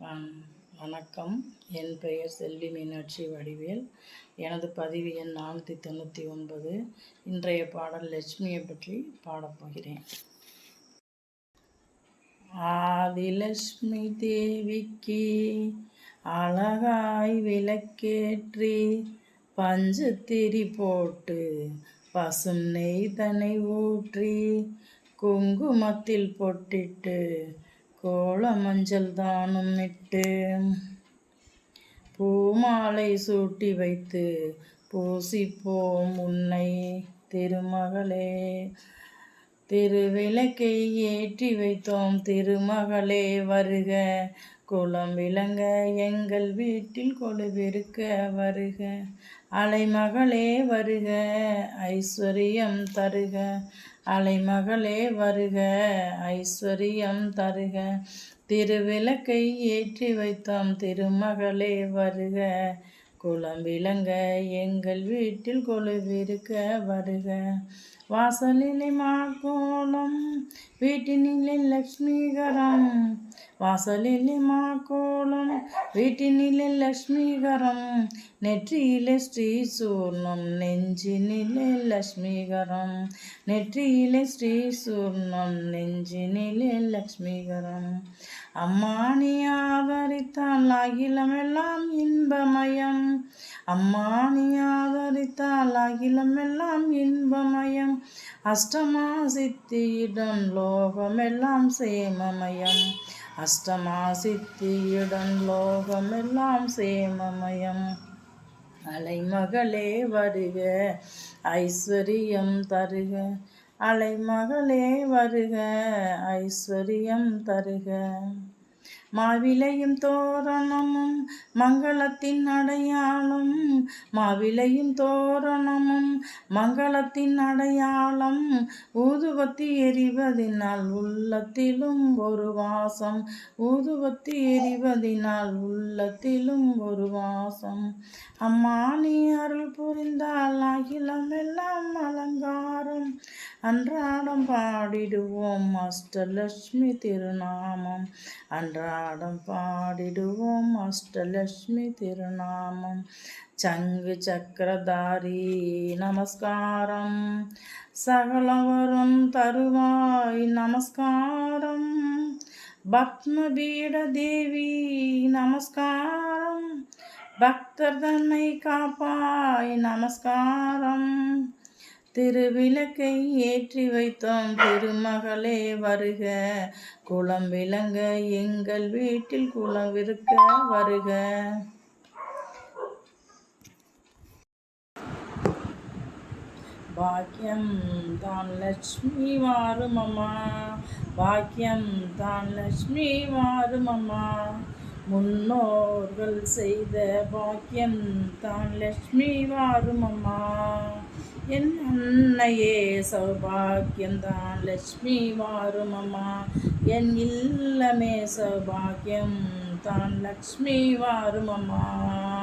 வணக்கம். என் பெயர் செல்வி மீனாட்சி வடிவேல். எனது பதிவு எண் நானூற்றி தொண்ணூற்றி ஒன்பது. இன்றைய பாடல் லட்சுமியை பற்றி பாடப்போகிறேன் ஆதிலட்சுமி தேவிக்கு அழகாய் விளக்கேற்றி பஞ்சத்திரி போட்டு பசும் நெய் தனை ஊற்றி குங்குமத்தில் பொட்டிட்டு கோல மஞ்சள் தானும் இட்டு பூமாலை சூட்டி வைத்து பூசிப்போம் உன்னை திருமகளே. திருவிளக்கை ஏற்றி வைத்தோம் திருமகளே வருக. குளம் விளங்க எங்கள் வீட்டில் கொழுவிருக்க வருக. அலைமகளே வருக. ஐஸ்வர்யம் தருக. அலைமகளே வருக ஐஸ்வர்யம் தருக. திருவிளக்கை ஏற்றி வைத்தோம் திருமகளே வருக. குளம் விளங்க எங்கள் வீட்டில் கொழுவிருக்க வருக. வாசலிலே மாக்கோளம் வீட்டினிலே லக்ஷ்மிகரம். வாசலிலே மாக்கோளம் வீட்டினிலே லக்ஷ்மிகரம் நெற்றியிலே ஸ்ரீ சூர்ணம் நெஞ்சினிலே லக்ஷ்மிகரம் நெற்றியிலே ஸ்ரீ சூர்ணம் நெஞ்சினிலே லக்ஷ்மிகரம் அம்மா நீ ஆதரித்தால் அகிலமெல்லாம் இன்பமயம். அம்மா நீ ஆதரித்தால் அகிலமெல்லாம் இன்பமயம். அஷ்டமா சித்தியுடன் லோகமெல்லாம் சேமமயம். அலைமகளே வருக ஐஸ்வரியம் தருக. அலைமகளே வருக ஐஸ்வரியம் தருக. மாவிலையும் தோரணமும் மங்களத்தின் அடையாளம். மாவிலையும் தோரணமும் மங்களத்தின் அடையாளம். ஊதுபத்தி எரிவதினால் உள்ளத்திலும் ஒரு வாசம். ஊதுபத்தி எரிவதினால் உள்ளத்திலும் ஒரு வாசம். அம்மா நீ அருள் புரிந்தால் அகிலம் எல்லாம் அலங்காரம். அன்றாடம் பாடிடுவோம் அஷ்டலட்சுமி திருநாமம். அன்றாடம் பாடிடுவோம் அஷ்டலட்சுமி திருநாமம். சங்கு சக்கரதாரி நமஸ்காரம். சகலவரும் தருவாய் நமஸ்காரம். பத்மபீட தேவி நமஸ்காரம். பக்தர் தன்னை காப்பாய் நமஸ்காரம். திருவிளக்கை ஏற்றி வைத்தோம். திருமகளே வருக. குளம் விளங்க எங்கள் வீட்டில் குளம் இருக்க வருக. பாக்கியம் தான் லட்சுமி மாறுமம்மா பாக்கியம் தான் லட்சுமி மாறுமம்மா முன்னோர்கள் செய்த பாக்கியம் தான் லட்சுமி வாருமம்மா என் அன்னையே சௌபாக்கியம்தான் லட்சுமி வாருமம்மா என் இல்லமே சௌபாக்கியம் தான். லக்ஷ்மி வாருமம்மா.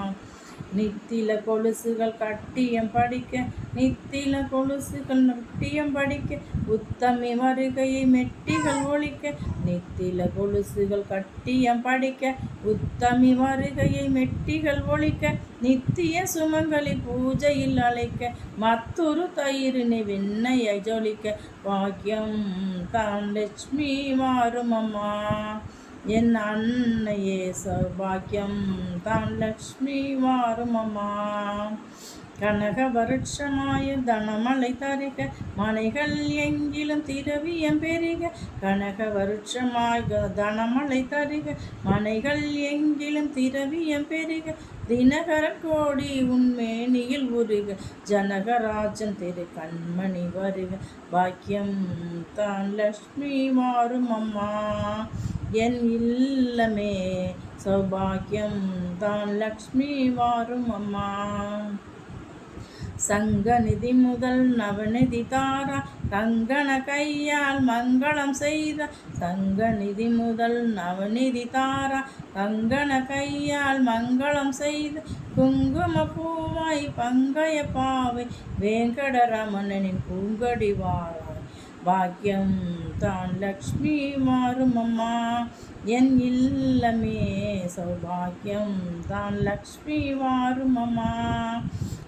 நித்தில கொலுசுகள் கட்டியம் படிக்க நித்தில கொலுசுகள் நட்டியம் படிக்க உத்தமி வருகையை மெட்டிகள் ஒழிக்க நித்தில கொலுசுகள் கட்டியம் படிக்க உத்தமி வருகையை மெட்டிகள் ஒழிக்க நித்திய சுமங்கலி பூஜையில் அழைக்க மத்தொரு தயிரினை வெண்ணையை ஜொலிக்க பாக்கியம் தான் லட்சுமி மாறுமம்மா. என் அன்னையே சௌபாக்கியம் தான் லக்ஷ்மி வாருமம்மா. கனக வருஷமாய தனமலை தருக மனைகள் எங்கிலும் திரவியம் பெருக. கனக வருஷமாய் தனமலை தருக மனைகள் எங்கிலும் திரவியம் பெருக. தினகரன் கோடி உண்மேனியில் உருக ஜனகராஜன் திரு கண்மணி வருக. பாக்கியம் தான் லக்ஷ்மி மாறும் அம்மா என் இல்லமே சௌபாகியம் தான் லக்ஷ்மி வாரும் அம்மா. சங்கநிதி முதல் நவநிதி தாரா கங்கண கையால் மங்களம் செய்த. சங்கநிதி முதல் நவநிதி தாரா கங்கண கையால் மங்களம் செய்த. குங்கும பூவாய் பங்கய பாவை வேங்கடரமணனின் பூங்கடி வாரா பாக்கியம் தான் லக்ஷ்மி மாறுமம்மா என் இல்லமே சௌபாக்கியம் தான் லக்ஷ்மி வாரும் அம்மா.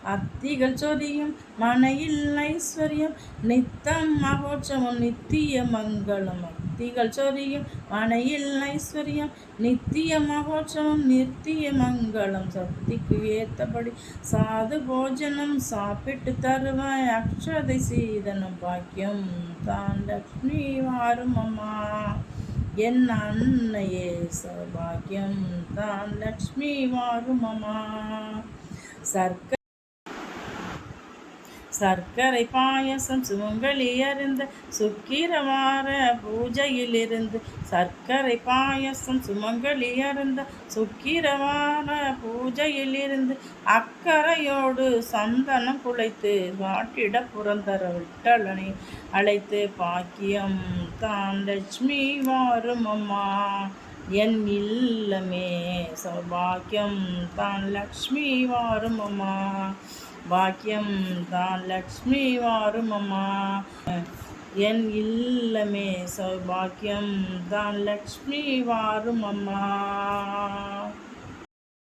அத்திகள் சொரியும் மனையில் ஐஸ்வர்யம் நித்தம் மகோற்சவம் நித்திய மங்களம். அத்திகள் சொரியும் மனையில் ஐஸ்வர்யம் நித்திய மகோற்சவம் நித்திய மங்களம். சக்திக்கு ஏத்தபடி சாது போஜனம் சாப்பிட்டு தருவாய். அக்ஷதை சீதனம் பாக்கியம் தான் லக்ஷ்மி வாரும் அம்மா. என் அன்னையே சௌபாகியம் தான் லக்ஷ்மி வாரும் அம்மா. சர்க்க சர்க்கரை பாயசம் சுமங்கலியறிந்த சுக்கிரவார பூஜையிலிருந்து. சர்க்கரை பாயசம் சுமங்கலியறிந்த சுக்கிரவார பூஜையிலிருந்து. அக்கறையோடு சந்தனம் குலைத்து வாட்டிட புறந்தர விட்டலனை அழைத்து பாக்கியம் தான் லட்சுமி வாரும் அம்மா என் இல்லமே. சௌபாக்கியம் தான் லக்ஷ்மி வாரும் அம்மா. பாக்கியம் தான் லக்ஷ்மி வாரும் அம்மா என் இல்லமே சௌபாக்கியம் தான் லக்ஷ்மி வாரும் அம்மா